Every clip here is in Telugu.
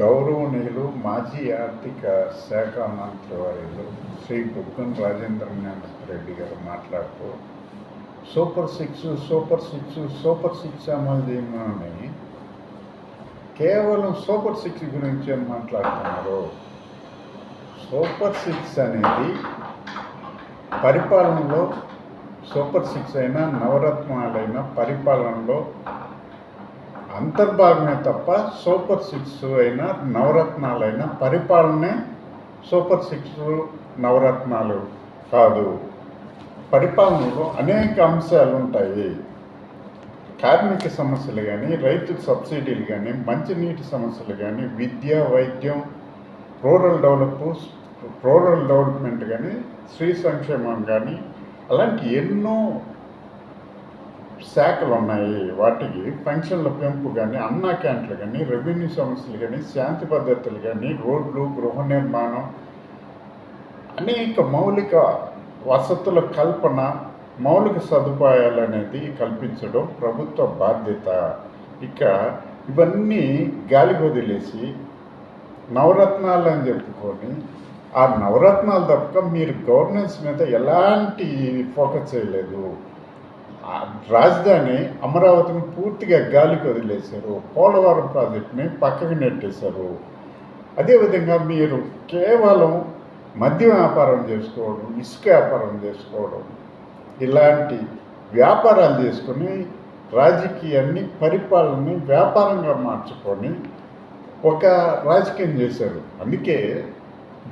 గౌరవనీయులు మాజీ ఆర్థిక శాఖ మంత్రి వారిలు శ్రీ బుగ్గన రాజేంద్రనాథ్ రెడ్డి గారు మాట్లాడుతూ super six super six super six అమలు చేయమని కేవలం సూపర్ సిక్స్ గురించి మాట్లాడుతున్నారు? సూపర్ సిక్స్ అనేది పరిపాలనలో సూపర్ సిక్స్ అయినా నవరత్నాలైన పరిపాలనలో అంతర్భాగమే తప్ప సూపర్ సిక్స్ అయినా నవరత్నాలైన పరిపాలనే సూపర్ సిక్స్ నవరత్నాలు కాదు. పరిపాలనలో అనేక అంశాలు ఉంటాయి. కార్మిక సమస్యలు కానీ రైతు సబ్సిడీలు కానీ మంచినీటి సమస్యలు కానీ విద్య వైద్యం రూరల్ డెవలప్ రూరల్ డెవలప్మెంట్ కానీ స్త్రీ సంక్షేమం కానీ అలాంటి ఎన్నో శాఖలు ఉన్నాయి వాటికి పెన్షన్ల పెంపు కానీ అన్నా క్యాంట్లు కానీ రెవెన్యూ సమస్యలు కానీ శాంతి పద్ధతులు కానీ రోడ్లు గృహ నిర్మాణం అనేక మౌలిక వసతుల కల్పన మౌలిక సదుపాయాలు అనేది కల్పించడం ప్రభుత్వ బాధ్యత. ఇక ఇవన్నీ గాలికి వదిలేసి నవరత్నాలు అని చెప్పుకొని ఆ నవరత్నాలు తప్పక మీరు గవర్నెన్స్ మీద ఎలాంటి ఫోకస్ చేయలేదు. రాజధాని అమరావతిని పూర్తిగా గాలికి వదిలేశారు పోలవరం ప్రాజెక్టుని పక్కకి నెట్టేశారు. అదేవిధంగా మీరు కేవలం మద్య వ్యాపారం చేసుకోవడం ఇసుక వ్యాపారం చేసుకోవడం ఇలాంటి వ్యాపారాలు చేసుకొని రాజకీయాన్ని పరిపాలనని వ్యాపారంగా మార్చుకొని ఒక రాజకీయం చేశారు. అందుకే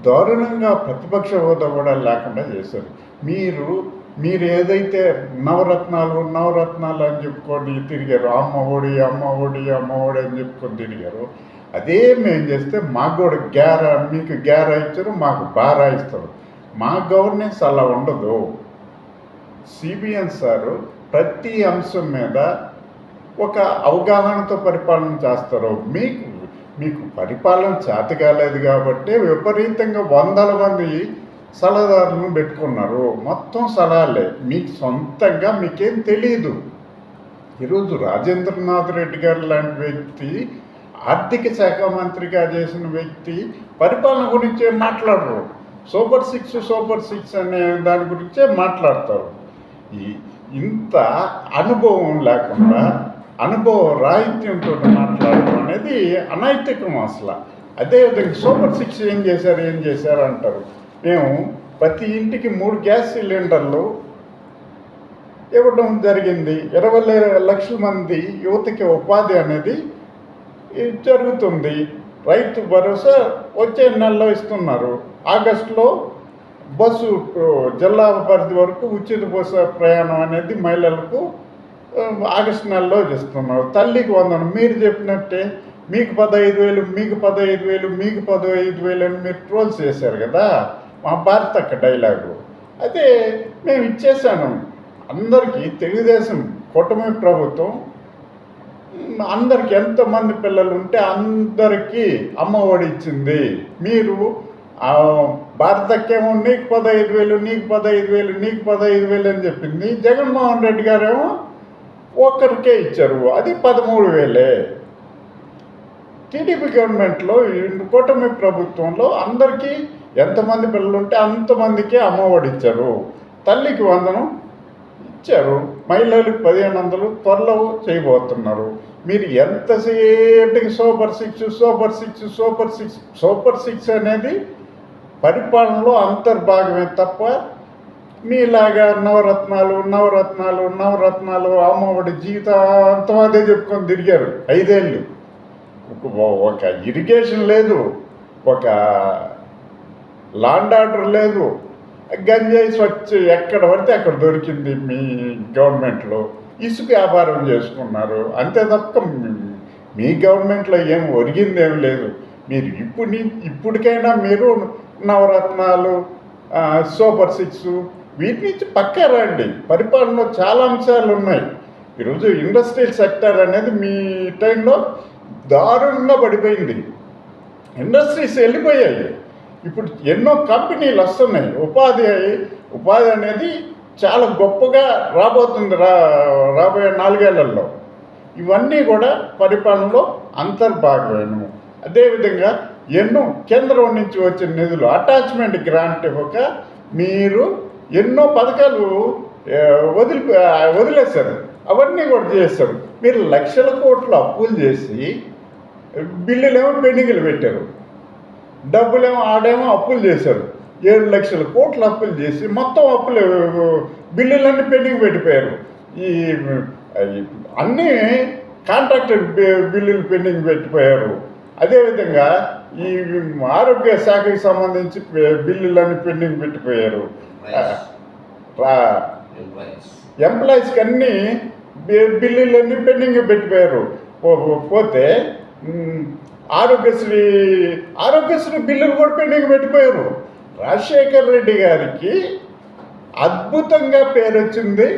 దారుణంగా ప్రతిపక్ష హోదా కూడా లేకుండా చేశారు. మీరు మీరు ఏదైతే నవరత్నాలు నవరత్నాలు అని చెప్పుకొని తిరిగారు అమ్మ ఒడి అమ్మ ఒడి అమ్మ ఒడి అని చెప్పుకొని తిరిగారు అదే మేము చేస్తే మాకు కూడా గ్యారా మీకు గ్యారా ఇచ్చారు మాకు బారా ఇస్తారు. మా గవర్నెన్స్ అలా ఉండదు. సిబిఎన్ సారు ప్రతి అంశం మీద ఒక అవగాహనతో పరిపాలన చేస్తారు. మీకు మీకు పరిపాలన చేత కాలేదు కాబట్టి విపరీతంగా వందల మంది సలహాదారులను పెట్టుకున్నారు. మొత్తం సలహాలే. మీకు సొంతంగా మీకేం తెలియదు ఈరోజు రాజేంద్రనాథ్ రెడ్డి గారు లాంటి వ్యక్తి ఆర్థిక శాఖ మంత్రిగా చేసిన వ్యక్తి పరిపాలన గురించే మాట్లాడరు? సూపర్ సిక్స్ సూపర్ సిక్స్ అనే దాని గురించే మాట్లాడతారు. ఈ ఇంత అనుభవం లేకుండా అనుభవ రాహిత్యంతో మాట్లాడడం అనేది అనైతికం అసలు. అదేవిధంగా సూపర్ సిక్స్ ఏం చేశారు ఏం చేశారు అంటారు? మేము ప్రతి ఇంటికి మూడు గ్యాస్ సిలిండర్లు ఇవ్వడం జరిగింది. ఇరవై లక్షల మంది యువతకి ఉపాధి అనేది జరుగుతుంది. రైతు భరోసా వచ్చే నెలలో ఇస్తున్నారు. ఆగస్టులో బస్సు జిల్లా పరిధి వరకు ఉచిత బస్సు ప్రయాణం అనేది మహిళలకు ఆగస్టు నెలలో ఇస్తున్నారు తల్లికి వందనం. మీరు చెప్పినట్టే మీకు పదహైదు వేలు మీకు పదహైదు వేలు మీకు పదహైదు వేలు అని మీరు ట్రోల్స్ చేశారు కదా. మా భారత డైలాగు. అదే మేము ఇచ్చేసాను అందరికీ తెలుగుదేశం కూటమి ప్రభుత్వం అందరికి ఎంతమంది పిల్లలు ఉంటే అందరికీ అమ్మఒడి ఇచ్చింది. మీరు భారతకేమో నీకు పదహైదు వేలు నీకు పదహైదు వేలు నీకు పదహైదు వేలు అని చెప్పింది. జగన్మోహన్ రెడ్డి గారేమో ఒక్కరికే ఇచ్చారు. అది పదమూడు వేలే. టీడీపీ గవర్నమెంట్లో కూటమి ప్రభుత్వంలో అందరికీ ఎంతమంది పిల్లలు ఉంటే అంతమందికే అమ్మఒడి ఇచ్చారు తల్లికి వందనం ఇచ్చారు. మహిళలకు పదిహేను వందలు త్వరలో చేయబోతున్నారు. మీరు ఎంతసేపటికి super six super six super six super six అనేది పరిపాలనలో అంతర్భాగమే తప్ప మీలాగా నవరత్నాలు నవరత్నాలు నవరత్నాలు అమ్మఒడి జీవితాంతం అదే చెప్పుకొని తిరిగారు. ఐదేళ్ళు. ఒక- ఒక ఇరిగేషన్ లేదు. ఒక లాండ్ ఆర్డర్ లేదు. గంజాయి స్వచ్ఛ ఎక్కడ పడితే అక్కడ దొరికింది మీ గవర్నమెంట్లో. ఇసుక వ్యాపారం చేసుకున్నారు. అంతే తప్ప మీ- గవర్నమెంట్లో ఏం ఒరిగింది ఏం లేదు. మీరు ఇప్పుడు ఇప్పటికైనా మీరు నవరత్నాలు సూపర్ సిక్స్ వీటి నుంచి పక్కా రండి. పరిపాలనలో చాలా అంశాలు ఉన్నాయి. ఈరోజు ఇండస్ట్రియల్ సెక్టర్ అనేది మీ టైంలో దారుణంగా పడిపోయింది. ఇండస్ట్రీస్ వెళ్ళిపోయాయి. ఇప్పుడు ఎన్నో కంపెనీలు వస్తున్నాయి. ఉపాధి ఉపాధి అనేది చాలా గొప్పగా రాబోతుంది రా రాబోయే నాలుగేళ్ళలో. ఇవన్నీ కూడా పరిపాలనలో అంతర్భాగమేను. అదేవిధంగా ఎన్నో కేంద్రం నుంచి వచ్చిన నిధులు అటాచ్మెంట్ గ్రాంట్ ఇవ్వక మీరు ఎన్నో పథకాలు వదిలి వదిలేశారు. అవన్నీ కూడా చేశారు. మీరు లక్షల కోట్లు అప్పులు చేసి బిల్లులేమో పెండింగ్లు పెట్టారు. డబ్బులేమో ఆడేమో అప్పులు చేశారు. ఏడు లక్షల కోట్లు అప్పులు చేసి మొత్తం అప్పులు బిల్లులన్నీ పెండింగ్ పెట్టిపోయారు. ఈ అన్నీ కాంట్రాక్టర్ బిల్లులు పెండింగ్ పెట్టిపోయారు. అదేవిధంగా ఈ ఆరోగ్య శాఖకి సంబంధించి బిల్లులన్నీ పెండింగ్ పెట్టిపోయారు. ఎంప్లాయీస్కి అన్ని బిల్లులన్నీ పెండింగ్ పెట్టిపోయారు. పోతే ఆరోగ్యశ్రీ ఆరోగ్యశ్రీ బిల్లులు కూడా పెండింగ్ పెట్టిపోయారు. రాజశేఖర్ రెడ్డి గారికి అద్భుతంగా పేరు వచ్చింది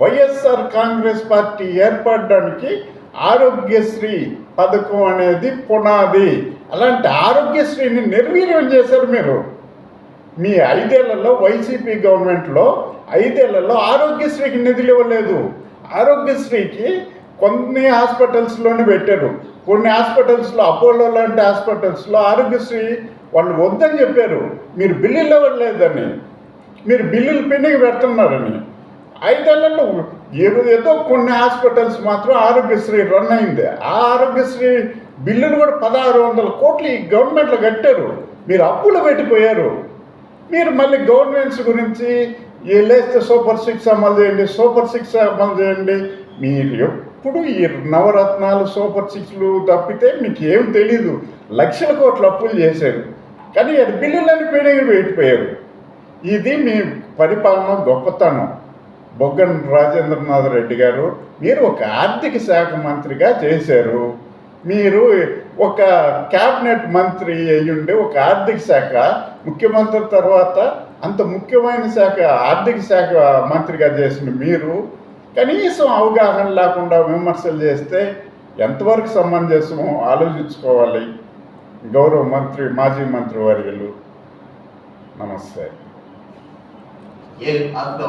వైఎస్ఆర్ కాంగ్రెస్ పార్టీ ఏర్పడడానికి ఆరోగ్యశ్రీ పథకం అనేది పునాది. అలాంటి ఆరోగ్యశ్రీని నిర్వీర్యం చేశారు మీరు. మీ ఐదేళ్ళలో వైసీపీ గవర్నమెంట్లో ఐదేళ్ళలో ఆరోగ్యశ్రీకి నిధులు ఇవ్వలేదు. ఆరోగ్యశ్రీకి కొన్ని హాస్పిటల్స్లోనే పెట్టారు. కొన్ని హాస్పిటల్స్లో అపోలో లాంటి హాస్పిటల్స్లో ఆరోగ్యశ్రీ వాళ్ళు వద్దని చెప్పారు. మీరు బిల్లులు ఇవ్వలేదని మీరు బిల్లులు పెండింగ్ పెడుతున్నారని. ఐదేళ్ళలో ఏదో ఏదో కొన్ని హాస్పిటల్స్ మాత్రం ఆరోగ్యశ్రీ రన్ అయింది. ఆ ఆరోగ్యశ్రీ బిల్లులు కూడా పదహారు వందల కోట్లు ఈ గవర్నమెంట్లో కట్టారు. మీరు అప్పులు పెట్టిపోయారు. మీరు మళ్ళీ గవర్నమెంట్స్ గురించి ఏ లేస్తే సూపర్ సిక్స్ అమలు చేయండి సూపర్ సిక్స్ అమలు చేయండి. మీరు ఇప్పుడు ఈ నవరత్నాలు సూపర్ సిక్స్లు తప్పితే మీకు ఏం తెలీదు. లక్షల కోట్ల అప్పులు చేశారు. కానీ అది బిల్లులని పెరిగి పెట్టిపోయారు ఇది మీ పరిపాలన గొప్పతనం. బొగ్గన రాజేంద్రనాథ్ రెడ్డి గారు మీరు ఒక ఆర్థిక శాఖ మంత్రిగా చేశారు. మీరు ఒక క్యాబినెట్ మంత్రి అయ్యుండి ఒక ఆర్థిక శాఖ ముఖ్యమంత్రి తర్వాత అంత ముఖ్యమైన శాఖ ఆర్థిక శాఖ మంత్రిగా చేసిన మీరు కనీసం అవగాహన లేకుండా విమర్శలు చేస్తే ఎంతవరకు సమంజసమో ఆలోచించుకోవాలి. గౌరవ మంత్రి మాజీ మంత్రి వర్యులు నమస్తే.